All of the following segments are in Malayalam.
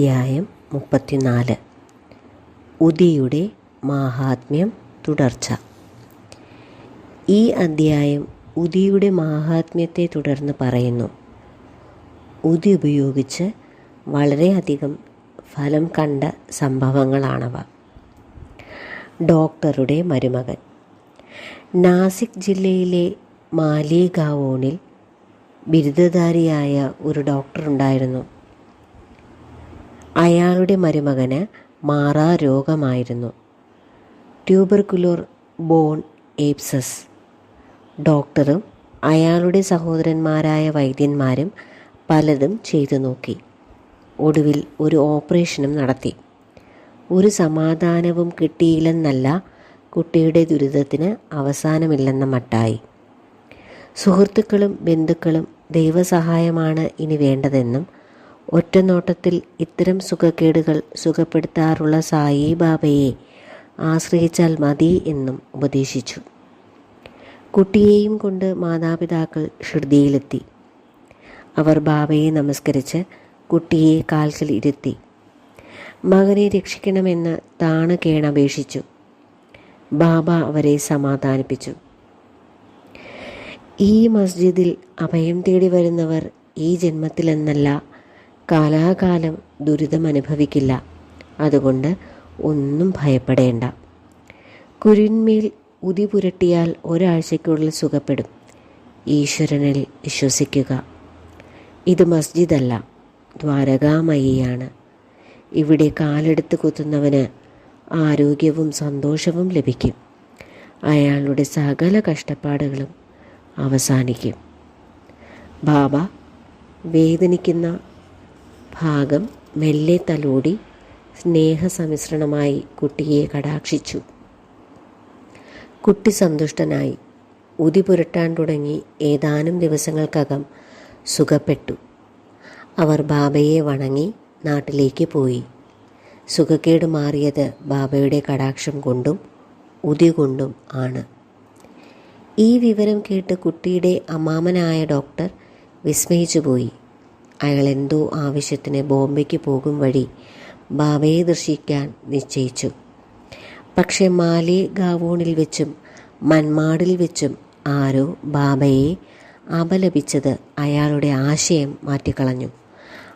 അധ്യായം മുപ്പത്തിനാല്. ഉദിയുടെ മാഹാത്മ്യം തുടർച്ച. ഈ അധ്യായം ഉദിയുടെ മാഹാത്മ്യത്തെ തുടർന്ന് പറയുന്നു. ഉദി ഉപയോഗിച്ച് വളരെയധികം ഫലം കണ്ട സംഭവങ്ങളാണവ. ഡോക്ടറുടെ മരുമകൻ. നാസിക് ജില്ലയിലെ മാലിഗാവോണിൽ ബിരുദധാരിയായ ഒരു ഡോക്ടർ ഉണ്ടായിരുന്നു. അയാളുടെ മരുമകന് മാറാ രോഗമായിരുന്നു. Tubercular bone abscess. ഡോക്ടറും അയാളുടെ സഹോദരന്മാരായ വൈദ്യന്മാരും പലതും ചെയ്തു നോക്കി. ഒടുവിൽ ഒരു ഓപ്പറേഷനും നടത്തി. ഒരു സമാധാനവും കിട്ടിയില്ലെന്നല്ല കുട്ടിയുടെ ദുരിതത്തിന് അവസാനമില്ലെന്ന മട്ടായി. സുഹൃത്തുക്കളും ബന്ധുക്കളും ദൈവസഹായമാണ് ഇനി വേണ്ടതെന്നും ഒറ്റനോട്ടത്തിൽ ഇത്തരം സുഖക്കേടുകൾ സുഖപ്പെടുത്താറുള്ള സായി ബാബയെ ആശ്രയിച്ചാൽ മതി എന്നും ഉപദേശിച്ചു. കുട്ടിയെയും കൊണ്ട് മാതാപിതാക്കൾ ഷിർദിയിലെത്തി. അവർ ബാബയെ നമസ്കരിച്ച് കുട്ടിയെ കാൽക്കൽ ഇരുത്തി. മകനെ രക്ഷിക്കണമെന്ന് താണ് കേണപേക്ഷിച്ചു ബാബ അവരെ സമാധാനിപ്പിച്ചു. ഈ മസ്ജിദിൽ അഭയം തേടി വരുന്നവർ ഈ ജന്മത്തിലെന്നല്ല കാലാകാലം ദുരിതം അനുഭവിക്കില്ല. അതുകൊണ്ട് ഒന്നും ഭയപ്പെടേണ്ട. കുരുന്മേൽ ഉതി പുരട്ടിയാൽ ഒരാഴ്ചയ്ക്കുള്ളിൽ സുഖപ്പെടും. ഈശ്വരനിൽ വിശ്വസിക്കുക. ഇത് മസ്ജിദല്ല ദ്വാരകാമയിയാണ്. ഇവിടെ കാലെടുത്ത് കുത്തുന്നവന് ആരോഗ്യവും സന്തോഷവും ലഭിക്കും. അയാളുടെ സകല കഷ്ടപ്പാടുകളും അവസാനിക്കും. ബാബ വേദനിക്കുന്ന ഭാഗം മെല്ലെ തലോടി സ്നേഹസമിശ്രണമായി കുട്ടിയെ കടാക്ഷിച്ചു. കുട്ടി സന്തുഷ്ടനായി. ഉതി പുരട്ടാൻ തുടങ്ങി ഏതാനും ദിവസങ്ങൾക്കകം സുഖപ്പെട്ടു. അവർ ബാബയെ വണങ്ങി നാട്ടിലേക്ക് പോയി. സുഖക്കേട് മാറിയത് ബാബയുടെ കടാക്ഷം കൊണ്ടും ഉതി കൊണ്ടും ആണ്. ഈ വിവരം കേട്ട് കുട്ടിയുടെ അമ്മാമനായ ഡോക്ടർ വിസ്മയിച്ചുപോയി. അയാൾ എന്തോ ആവശ്യത്തിന് ബോംബെക്ക് പോകും വഴി ബാബയെ ദർശിക്കാൻ നിശ്ചയിച്ചു. പക്ഷെ മാലി ഗാവൂണിൽ വെച്ചും മന്മാടിൽ വെച്ചും ആരോ ബാബയെ അപലപിച്ചത് അയാളുടെ ആശയം മാറ്റിക്കളഞ്ഞു.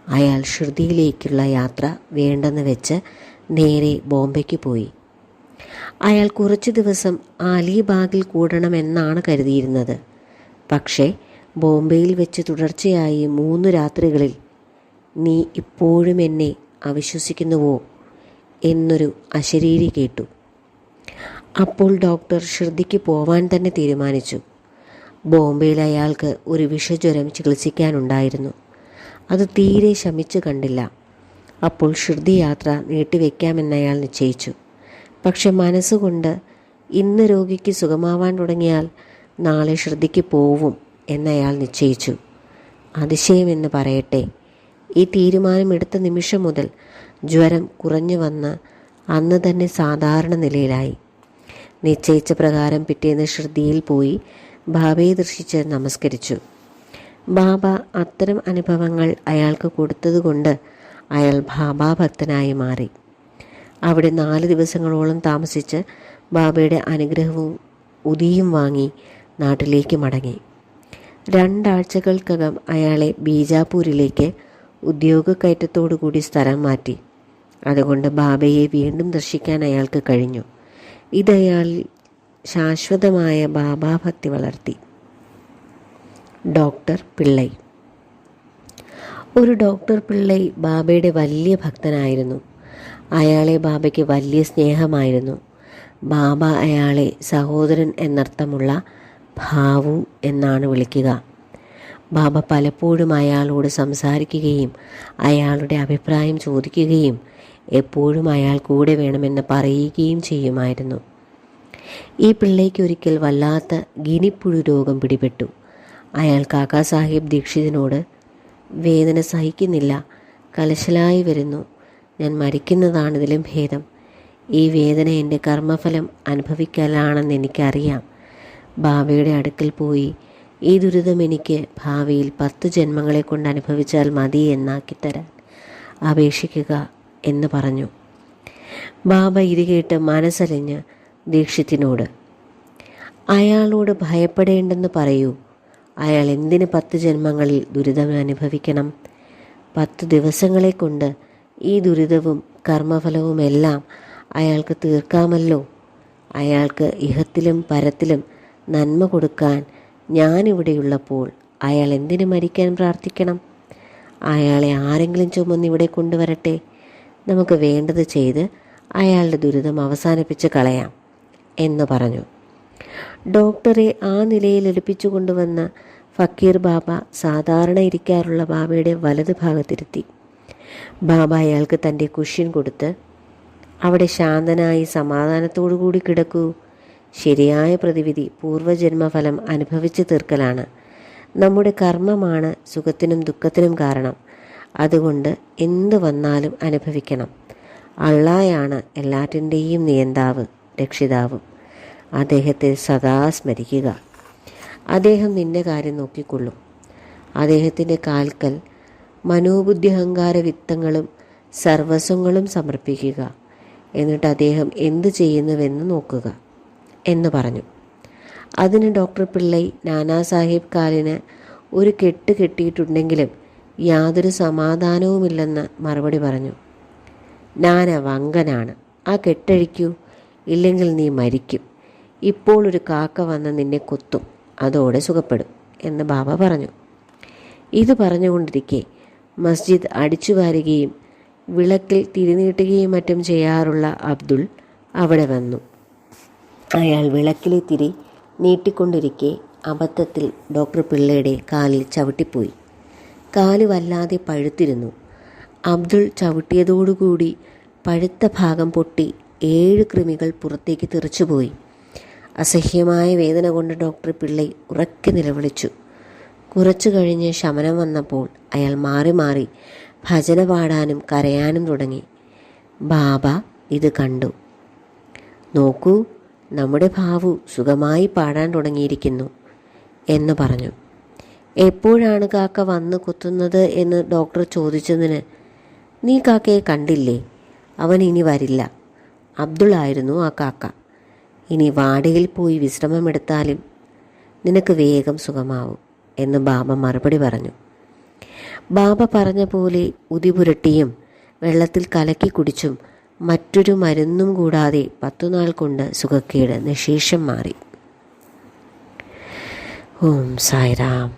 അയാൾ ശ്രുതിയിലേക്കുള്ള യാത്ര വേണ്ടെന്ന് വെച്ച് നേരെ ബോംബെക്ക് പോയി. അയാൾ കുറച്ചു ദിവസം അലിബാഗിൽ കൂടണമെന്നാണ് കരുതിയിരുന്നത്. പക്ഷേ ബോംബെയിൽ വെച്ച് തുടർച്ചയായി മൂന്ന് രാത്രികളിൽ നീ ഇപ്പോഴും എന്നെ അവിശ്വസിക്കുന്നുവോ? എന്നൊരു അശരീരി കേട്ടു. അപ്പോൾ ഡോക്ടർ ഷിർദിക്ക് പോവാൻ തന്നെ തീരുമാനിച്ചു. ബോംബെയിൽ അയാൾക്ക് ഒരു വിഷജ്വരം ചികിത്സിക്കാനുണ്ടായിരുന്നു. അത് തീരെ ശമിച്ചു കണ്ടില്ല. അപ്പോൾ ഷിർദി യാത്ര നീട്ടിവെക്കാമെന്നയാൾ നിശ്ചയിച്ചു. പക്ഷെ മനസ്സുകൊണ്ട് ഇന്ന് രോഗിക്ക് സുഖമാവാൻ തുടങ്ങിയാൽ നാളെ ഷിർദിക്ക് പോവും. എന്നയാൾ നിശ്ചയിച്ചു. അതിശയമെന്ന് പറയട്ടെ. ഈ തീരുമാനമെടുത്ത നിമിഷം മുതൽ ജ്വരം കുറഞ്ഞു വന്ന് അന്ന് തന്നെ സാധാരണ നിലയിലായി. നിശ്ചയിച്ച പ്രകാരം പിറ്റേന്ന് ശ്രദ്ധയിൽ പോയി ബാബയെ ദർശിച്ച് നമസ്കരിച്ചു. ബാബ അത്തരം അനുഭവങ്ങൾ അയാൾക്ക് കൊടുത്തതുകൊണ്ട് അയാൾ ബാബാഭക്തനായി മാറി. അവിടെ നാല് ദിവസങ്ങളോളം താമസിച്ച് ബാബയുടെ അനുഗ്രഹവും ഉദിയും വാങ്ങി നാട്ടിലേക്ക് മടങ്ങി. രണ്ടാഴ്ചകൾക്കകം അയാളെ ബീജാപൂരിലേക്ക് ഉദ്യോഗക്കയറ്റത്തോടുകൂടി സ്ഥലം മാറ്റി. അതുകൊണ്ട് ബാബയെ വീണ്ടും ദർശിക്കാൻ അയാൾക്ക് കഴിഞ്ഞു. ഇതയാൾ ശാശ്വതമായ ബാബാഭക്തി വളർത്തി. ഡോക്ടർ പിള്ളൈ. ഒരു ഡോക്ടർ പിള്ളൈ ബാബയുടെ വലിയ ഭക്തനായിരുന്നു. അയാളെ ബാബയ്ക്ക് വലിയ സ്നേഹമായിരുന്നു. ബാബ അയാളെ സഹോദരൻ എന്നർത്ഥമുള്ള ഭാവു എന്നാണ് വിളിക്കുക. ബാബ പലപ്പോഴും അയാളോട് സംസാരിക്കുകയും അയാളുടെ അഭിപ്രായം ചോദിക്കുകയും എപ്പോഴും അയാൾ കൂടെ വേണമെന്ന് പറയുകയും ചെയ്യുമായിരുന്നു. ഈ പിള്ളയ്ക്കൊരിക്കൽ വല്ലാത്ത ഗിനിപ്പുഴു രോഗം പിടിപെട്ടു. അയാൾ കാക്കാ സാഹിബ് ദീക്ഷിതിനോട് വേദന സഹിക്കുന്നില്ല കലശലായി വരുന്നു ഞാൻ മരിക്കുന്നതാണിതിലും ഭേദം. ഈ വേദന എന്റെ കർമ്മഫലം അനുഭവിക്കലാണെന്ന് എനിക്കറിയാം. ബാബയുടെ അടുക്കൽ പോയി. ഈ ദുരിതം എനിക്ക് ഭാവിയിൽ പത്ത് ജന്മങ്ങളെ കൊണ്ട് അനുഭവിച്ചാൽ മതി എന്നാക്കിത്തരാൻ അപേക്ഷിക്കുക എന്ന് പറഞ്ഞു. ബാബ ഇത് കേട്ട് മനസ്സലിഞ്ഞ് ദീക്ഷിത്തിനോട് അയാളോട് ഭയപ്പെടേണ്ടെന്ന് പറയൂ. അയാൾ എന്തിന് പത്ത് ജന്മങ്ങളിൽ ദുരിതം അനുഭവിക്കണം? പത്ത് ദിവസങ്ങളെ കൊണ്ട് ഈ ദുരിതവും കർമ്മഫലവുമെല്ലാം അയാൾക്ക് തീർക്കാമല്ലോ. അയാൾക്ക് ഇഹത്തിലും പരത്തിലും നന്മ കൊടുക്കാൻ ഞാനിവിടെയുള്ളപ്പോൾ അയാൾ എന്തിനു മരിക്കാൻ പ്രാർത്ഥിക്കണം? അയാളെ ആരെങ്കിലും ചുമന്ന് ഇവിടെ കൊണ്ടുവരട്ടെ? നമുക്ക് വേണ്ടത് ചെയ്ത് അയാളുടെ ദുരിതം അവസാനിപ്പിച്ച് കളയാം എന്ന് പറഞ്ഞു. ഡോക്ടറെ ആ നിലയിൽ എടുപ്പിച്ചു കൊണ്ടുവന്ന ഫക്കീർ ബാബ സാധാരണ ഇരിക്കാറുള്ള ബാബയുടെ വലത് ഭാഗത്തിരുത്തി. ബാബ അയാൾക്ക് തന്റെ കുഷ്യൻ കൊടുത്ത് അവിടെ ശാന്തനായി സമാധാനത്തോടു കൂടി കിടക്കൂ. ശരിയായ പ്രതിവിധി പൂർവജന്മഫലം അനുഭവിച്ച് തീർക്കലാണ്. നമ്മുടെ കർമ്മമാണ് സുഖത്തിനും ദുഃഖത്തിനും കാരണം. അതുകൊണ്ട് എന്ത് വന്നാലും അനുഭവിക്കണം. അള്ളായാണ് എല്ലാറ്റിന്റെയും നിയന്താവ് രക്ഷിതാവും. അദ്ദേഹത്തെ സദാ സ്മരിക്കുക. അദ്ദേഹം നിന്റെ കാര്യം നോക്കിക്കൊള്ളും. അദ്ദേഹത്തിന്റെ കാൽക്കൽ മനോബുദ്ധിഹങ്കാര വിത്തങ്ങളും സർവസ്വങ്ങളും സമർപ്പിക്കുക. എന്നിട്ട് അദ്ദേഹം എന്തു ചെയ്യുന്നുവെന്ന് നോക്കുക. എന്ന് പറഞ്ഞു. അതിന് ഡോക്ടർ പിള്ളൈ നാനാസാഹിബ് കാലിന് ഒരു കെട്ട് കെട്ടിയിട്ടുണ്ടെങ്കിലും യാതൊരു സമാധാനവുമില്ലെന്ന് മറുപടി പറഞ്ഞു. നാന വങ്കനാണ്. ആ കെട്ടഴിക്കൂ. ഇല്ലെങ്കിൽ നീ മരിക്കും. ഇപ്പോൾ ഒരു കാക്ക വന്ന് നിന്നെ കൊത്തും. അതോടെ സുഖപ്പെടും എന്ന് ബാബ പറഞ്ഞു. ഇത് പറഞ്ഞുകൊണ്ടിരിക്കെ മസ്ജിദ് അടിച്ചു വാരുകയും വിളക്കിൽ തിരിനീട്ടുകയും മറ്റും ചെയ്യാറുള്ള അബ്ദുൾ അവിടെ വന്നു. അയാൾ വിളക്കിലെ തിരി നീട്ടിക്കൊണ്ടിരിക്കെ അബദ്ധത്തിൽ ഡോക്ടർ പിള്ളയുടെ കാലിൽ ചവിട്ടിപ്പോയി. കാൽ വല്ലാതെ പഴുത്തിരുന്നു. അബ്ദുൾ ചവിട്ടിയതോടുകൂടി പഴുത്ത ഭാഗം പൊട്ടി ഏഴ് കൃമികൾ പുറത്തേക്ക് തെറിച്ചുപോയി. അസഹ്യമായ വേദന കൊണ്ട് ഡോക്ടർ പിള്ളൈ ഉറക്കെ നിലവിളിച്ചു. കുറച്ചു കഴിഞ്ഞ് ശമനം വന്നപ്പോൾ അയാൾ മാറി മാറി ഭജന പാടാനും കരയാനും തുടങ്ങി. ബാബ ഇത് കണ്ടു. നോക്കൂ നമ്മുടെ ഭാവു സുഖമായി പാടാൻ തുടങ്ങിയിരിക്കുന്നു എന്ന് പറഞ്ഞു. എപ്പോഴാണ് കാക്ക വന്ന് കുത്തുന്നത് എന്ന് ഡോക്ടർ ചോദിച്ചതിന് നീ കാക്കയെ കണ്ടില്ലേ? അവൻ ഇനി വരില്ല. അബ്ദുളായിരുന്നു ആ കാക്ക. ഇനി വാടകയിൽ പോയി വിശ്രമമെടുത്താലും നിനക്ക് വേഗം സുഖമാവും എന്ന് ബാബ മറുപടി പറഞ്ഞു. ബാബ പറഞ്ഞ പോലെ ഉതിപുരട്ടിയും വെള്ളത്തിൽ കലക്കി കുടിച്ചും മറ്റൊരു മരുന്നും കൂടാതെ പത്തുനാൾ കൊണ്ട് സുഖക്കേട് നിശേഷം മാറി. ഓം സായിറാം.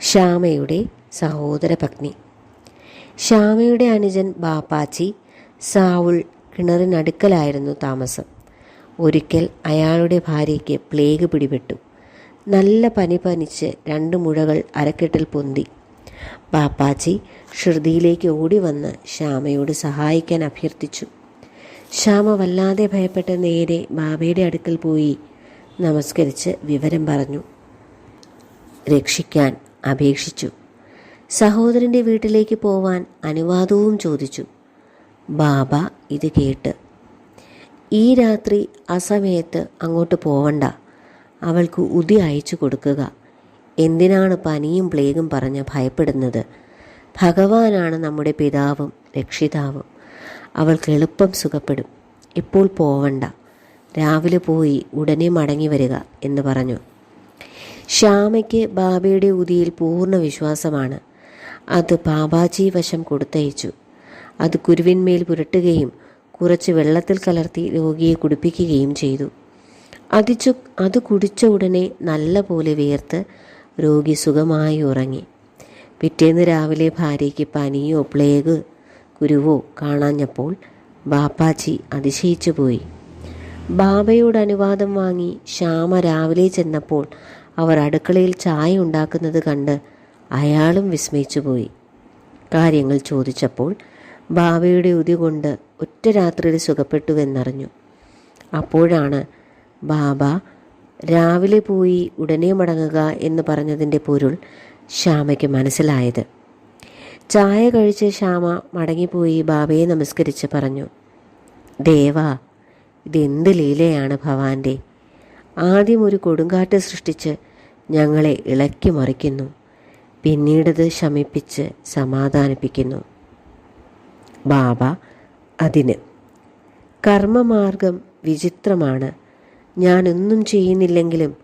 ശ്യാമയുടെ സഹോദര പത്നി. ശ്യാമയുടെ അനുജൻ ബാപ്പാച്ചി സാവുൾ കിണറിനടുക്കലായിരുന്നു താമസം. ഒരിക്കൽ അയാളുടെ ഭാര്യയ്ക്ക് പ്ലേഗ് പിടിപെട്ടു. നല്ല പനി പനിച്ച് രണ്ട് മുഴകൾ അരക്കെട്ടിൽ പൊന്തി. പാപ്പാച്ചി ഷിർദിയിലേക്ക് ഓടി വന്ന് ശ്യാമയോട് സഹായിക്കാൻ അഭ്യർത്ഥിച്ചു. ശ്യാമ വല്ലാതെ ഭയപ്പെട്ട് നേരെ ബാബയുടെ അടുക്കൽ പോയി നമസ്കരിച്ച് വിവരം പറഞ്ഞു. രക്ഷിക്കാൻ അപേക്ഷിച്ചു. സഹോദരന്റെ വീട്ടിലേക്ക് പോവാൻ അനുവാദവും ചോദിച്ചു. ബാബ ഇത് കേട്ട് ഈ രാത്രി അസമയത്ത് അങ്ങോട്ട് പോവണ്ട. അവൾക്ക് ഉതി അയച്ചു കൊടുക്കുക. എന്തിനാണ് പനിയും പ്ലേഗും പറഞ്ഞ് ഭയപ്പെടുന്നത്? ഭഗവാനാണ് നമ്മുടെ പിതാവും രക്ഷിതാവും. അവൾക്ക് എളുപ്പം സുഖപ്പെടും. ഇപ്പോൾ പോവണ്ട. രാവിലെ പോയി ഉടനെ മടങ്ങി വരിക എന്ന് പറഞ്ഞു. ശ്യാമയ്ക്ക് ബാബയുടെ ഉതിയിൽ പൂർണ വിശ്വാസമാണ്. അത് ബാബാജി വശം കൊടുത്തയച്ചു. അത് കുരുവിന്മേൽ പുരട്ടുകയും കുറച്ച് വെള്ളത്തിൽ കലർത്തി രോഗിയെ കുടിപ്പിക്കുകയും ചെയ്തു. അതിച്ചു അത് കുടിച്ച ഉടനെ നല്ല പോലെ വിയർത്ത് രോഗി സുഖമായി ഉറങ്ങി. പിറ്റേന്ന് രാവിലെ ഭാര്യയ്ക്ക് പനിയോ പ്ലേഗ് കുരുവോ കാണാഞ്ഞപ്പോൾ ബാപ്പാച്ചി അതിശയിച്ചു പോയി. ബാബയോട് അനുവാദം വാങ്ങി ശ്യാമ രാവിലെ ചെന്നപ്പോൾ അവർ അടുക്കളയിൽ ചായ ഉണ്ടാക്കുന്നത് കണ്ട് അയാളും വിസ്മയിച്ചു പോയി. കാര്യങ്ങൾ ചോദിച്ചപ്പോൾ ബാബയുടെ ഉതി കൊണ്ട് ഒറ്റ രാത്രിയിൽ സുഖപ്പെട്ടുവെന്നറിഞ്ഞു. അപ്പോഴാണ് ബാബ രാവിലെ പോയി ഉടനെ മടങ്ങുക എന്ന് പറഞ്ഞതിന്റെ പൊരുൾ ശ്യാമയ്ക്ക് മനസ്സിലായത്. ചായ കഴിച്ച് ശ്യാമ മടങ്ങിപ്പോയി ബാബയെ നമസ്കരിച്ച് പറഞ്ഞു ദേവാ ഇതെന്ത് ലീലയാണ് ഭവാന്റെ? ആദ്യം ഒരു കൊടുങ്കാറ്റ് സൃഷ്ടിച്ച് ഞങ്ങളെ ഇളക്കി മറിക്കുന്നു പിന്നീടത് ശമിപ്പിച്ച് സമാധാനിപ്പിക്കുന്നു. ബാബ അതിന് കർമ്മമാർഗം വിചിത്രമാണ്. ഞാനൊന്നും ചെയ്യുന്നില്ലെങ്കിലും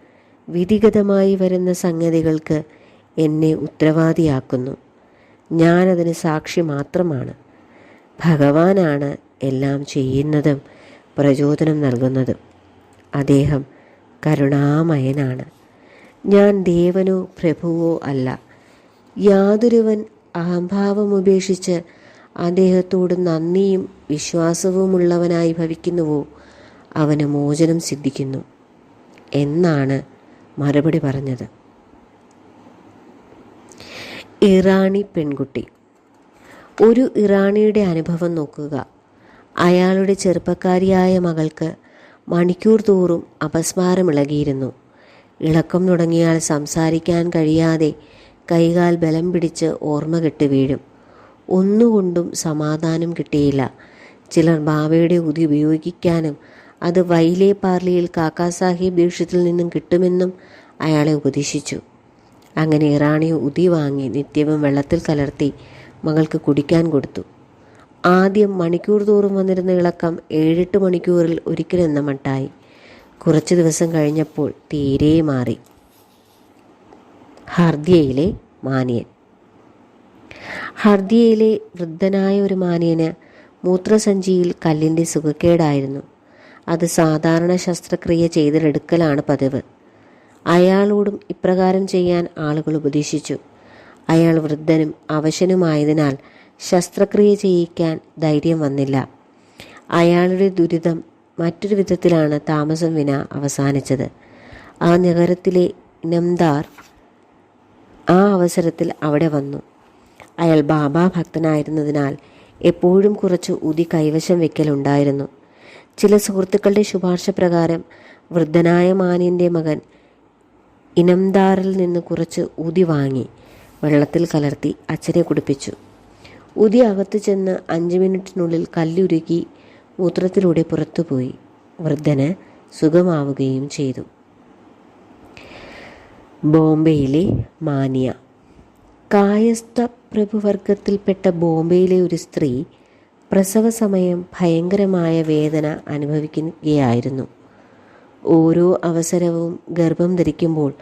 വിധിഗതമായി വരുന്ന സംഗതികൾക്ക് എന്നെ ഉത്തരവാദിയാക്കുന്നു. ഞാനതിന് സാക്ഷി മാത്രമാണ്. ഭഗവാനാണ് എല്ലാം ചെയ്യുന്നതും പ്രചോദനം നൽകുന്നതും. അദ്ദേഹം കരുണാമയനാണ്. ഞാൻ ദേവനോ പ്രഭുവോ അല്ല. യാതൊരുവൻ അഹംഭാവം ഉപേക്ഷിച്ച് അദ്ദേഹത്തോട് നന്ദിയും വിശ്വാസവുമുള്ളവനായി ഭവിക്കുന്നുവോ? അവന് മോചനം സിദ്ധിക്കുന്നു എന്നാണ് മറുപടി പറഞ്ഞത്. ഇറാണി പെൺകുട്ടി. ഒരു ഇറാണിയുടെ അനുഭവം നോക്കുക. അയാളുടെ ചെറുപ്പക്കാരിയായ മകൾക്ക് മണിക്കൂർ തോറും അപസ്മാരമിളകിയിരുന്നു. ഇളക്കം തുടങ്ങിയാൽ സംസാരിക്കാൻ കഴിയാതെ കൈകാൽ ബലം പിടിച്ച് ഓർമ്മ കെട്ട് വീഴും. ഒന്നുകൊണ്ടും സമാധാനം കിട്ടിയില്ല. ചിലർ ബാബയുടെ ഉതി ഉപയോഗിക്കാനും അത് വൈലേ പാർലിയിൽ കാക്കാ സാഹിബ് ദീക്ഷിത്തിൽ നിന്നും കിട്ടുമെന്നും അയാളെ ഉപദേശിച്ചു. അങ്ങനെ ഇറാണി ഉതി വാങ്ങി നിത്യവും വെള്ളത്തിൽ കലർത്തി മകൾക്ക് കുടിക്കാൻ കൊടുത്തു. ആദ്യം മണിക്കൂർ തോറും വന്നിരുന്ന ഇളക്കം ഏഴെട്ട് മണിക്കൂറിൽ ഒരിക്കലെന്ന മട്ടായി. കുറച്ച് ദിവസം കഴിഞ്ഞപ്പോൾ തീരെ മാറി. ഹർദിയയിലെ മാനിയൻ. ഹർദിയയിലെ വൃദ്ധനായ ഒരു മാനിയന് മൂത്രസഞ്ചിയിൽ കല്ലിന്റെ സുഖക്കേടായിരുന്നു. അത് സാധാരണ ശസ്ത്രക്രിയ ചെയ്തെടുക്കലാണ് പതിവ്. അയാളോടും ഇപ്രകാരം ചെയ്യാൻ ആളുകൾ ഉപദേശിച്ചു. അയാൾ വൃദ്ധനും അവശനുമായതിനാൽ ശസ്ത്രക്രിയ ചെയ്യിക്കാൻ ധൈര്യം വന്നില്ല. അയാളുടെ ദുരിതം മറ്റൊരു വിധത്തിലാണ് താമസം വിന അവസാനിച്ചത്. ആ നഗരത്തിലെ നംദാർ ആ അവസരത്തിൽ അവിടെ വന്നു. അയാൾ ബാബാ ഭക്തനായിരുന്നതിനാൽ എപ്പോഴും കുറച്ച് ഉതി കൈവശം വെക്കലുണ്ടായിരുന്നു. ചില സുഹൃത്തുക്കളുടെ ശുപാർശ പ്രകാരം വൃദ്ധനായ മാനിന്റെ മകൻ ഇനംദാറിൽ നിന്ന് കുറച്ച് ഉതി വാങ്ങി വെള്ളത്തിൽ കലർത്തി അച്ഛനെ കുടിപ്പിച്ചു. ഉതി അകത്തു ചെന്ന് അഞ്ച് മിനിറ്റിനുള്ളിൽ കല്ലുരുക്കി മൂത്രത്തിലൂടെ പുറത്തുപോയി. വൃദ്ധന് സുഖമാവുകയും ചെയ്തു. ബോംബെയിലെ മാനിയ. കായസ്ഥ പ്രഭുവർഗത്തിൽപ്പെട്ട ബോംബെയിലെ ഒരു സ്ത്രീ പ്രസവ സമയം ഭയങ്കരമായ വേദന അനുഭവിക്കുകയായിരുന്നു. ഓരോ അവസരവും ഗർഭം ധരിക്കുമ്പോൾ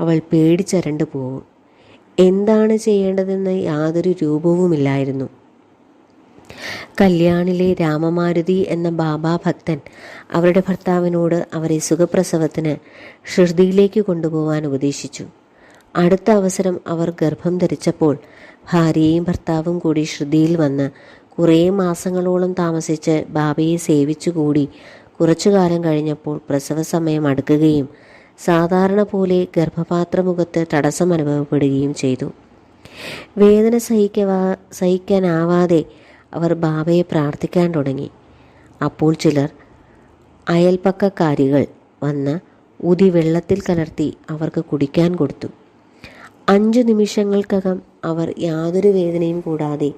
അവൾ പേടിച്ചരണ്ടു പോകും എന്താണ് ചെയ്യേണ്ടതെന്ന് യാതൊരു രൂപവുമില്ലായിരുന്നു. കല്യാണിലെ രാമമാരുതി എന്ന ബാബാ ഭക്തൻ അവരുടെ ഭർത്താവിനോട് അവരെ സുഖപ്രസവത്തിന് ഷിർദിയിലേക്ക് കൊണ്ടുപോകാൻ ഉപദേശിച്ചു. അടുത്ത അവസരം അവർ ഗർഭം ധരിച്ചപ്പോൾ ഭാര്യയും ഭർത്താവും കൂടി ശ്രുതിയിൽ വന്ന് കുറേ മാസങ്ങളോളം താമസിച്ച് ബാബയെ സേവിച്ചുകൂടി. കുറച്ചു കാലം കഴിഞ്ഞപ്പോൾ പ്രസവ സമയം അടുക്കുകയും സാധാരണ പോലെ ഗർഭപാത്രമുഖത്ത് തടസ്സം അനുഭവപ്പെടുകയും ചെയ്തു. വേദന സഹിക്കവാ സഹിക്കാനാവാതെ അവർ ബാബയെ പ്രാർത്ഥിക്കാൻ തുടങ്ങി. അപ്പോൾ ചിലർ അയൽപ്പക്കക്കാരികൾ വന്ന് ഉതി വെള്ളത്തിൽ കലർത്തി അവർക്ക് കുടിക്കാൻ കൊടുത്തു. അഞ്ചു നിമിഷങ്ങൾക്കകം അവർ യാതൊരു വേദനയും കൂടാതെ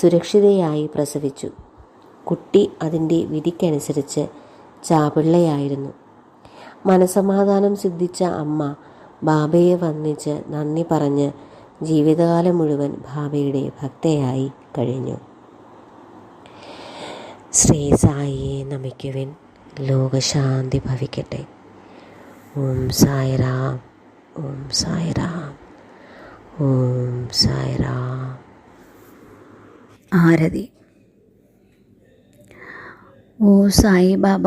സുരക്ഷിതയായി പ്രസവിച്ചു. കുട്ടി അതിന്റെ വിധിക്കനുസരിച്ച് ചാപിള്ളയായിരുന്നു. മനസമാധാനം സിദ്ധിച്ച അമ്മ ബാബയെ വന്നിച്ച് നന്ദി പറഞ്ഞ് ജീവിതകാലം മുഴുവൻ ബാബയുടെ ഭക്തയായി കഴിഞ്ഞു. ശ്രീ സായിയെ നമിക്കുവിൻ ലോകശാന്തി ഭവിക്കട്ടെ. ഓം സായിറാം ഓം സായിറാം ഓം സായിറാം ആരതി ഓ സായി ബാബ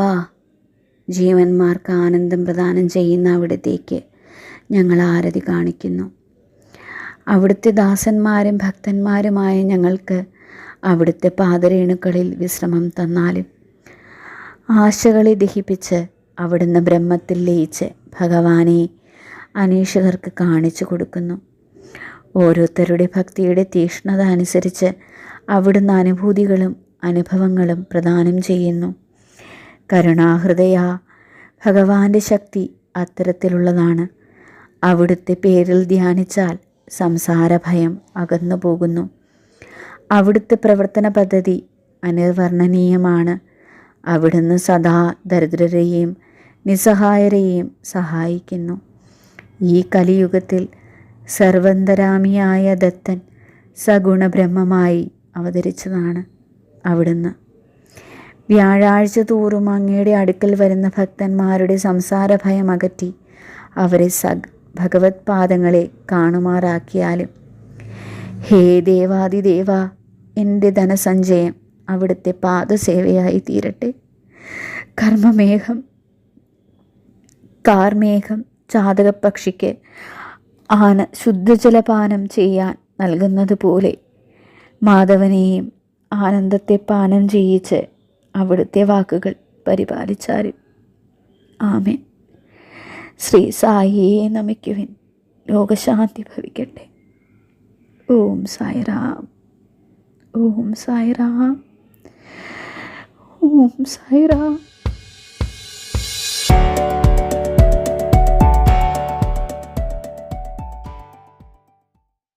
ജീവന്മാർക്ക് ആനന്ദം പ്രദാനം ചെയ്യുന്ന അവിടത്തേക്ക് ഞങ്ങൾ ആരതി കാണിക്കുന്നു. അവിടുത്തെ ദാസന്മാരും ഭക്തന്മാരുമായ ഞങ്ങൾക്ക് അവിടുത്തെ പാതരേണുക്കളിൽ വിശ്രമം തന്നാലും ആശകളെ ദഹിപ്പിച്ച് അവിടുന്ന് ബ്രഹ്മത്തിൽ ലയിച്ച് ഭഗവാനെ അനീഷകർക്ക് കാണിച്ചു കൊടുക്കുന്നു. ഓരോരുത്തരുടെ ഭക്തിയുടെ തീക്ഷ്ണത അനുസരിച്ച് അവിടുന്ന് അനുഭൂതികളും അനുഭവങ്ങളും പ്രദാനം ചെയ്യുന്നു. കരുണാഹൃദയ ഭഗവാന്റെ ശക്തി അത്തരത്തിലുള്ളതാണ്. അവിടുത്തെ പേരിൽ ധ്യാനിച്ചാൽ സംസാരഭയം അകന്നു പോകുന്നു. അവിടുത്തെ പ്രവർത്തന പദ്ധതി അനിർവർണനീയമാണ് അവിടുന്ന് സദാ ദരിദ്രരെയും നിസ്സഹായരെയും സഹായിക്കുന്നു. ഈ കലിയുഗത്തിൽ സർവന്തരാമിയായ ദത്തൻ സഗുണബ്രഹ്മമായി അവതരിച്ചതാണ് അവിടുന്ന്. വ്യാഴാഴ്ച തോറും അങ്ങയുടെ അടുക്കൽ വരുന്ന ഭക്തന്മാരുടെ സംസാര ഭയം അകറ്റി അവരെ സഗ് ഭഗവത് പാദങ്ങളെ കാണുമാറാക്കിയാലും. ഹേ ദേവാദിദേവ എന്റെ ധനസഞ്ചയം അവിടുത്തെ പാദസേവയായി തീരട്ടെ. കർമ്മമേഘം കാർമേഘം ചാതകപ്പക്ഷിക്ക് ആന ശുദ്ധജലപാനം ചെയ്യാൻ നൽകുന്നത് പോലെ. മാധവനെയും ആനന്ദത്തെ പാനം ചെയ്യിച്ച് അവിടുത്തെ വാക്കുകൾ പരിപാലിച്ചാലും. ആമേൻ. ശ്രീ സായിയെ നമിക്കുവിൻ. ലോകശാന്തി ഭവിക്കട്ടെ. ഓം സായിറാം. ഓം സായിറാം. ഓം സായിറാം.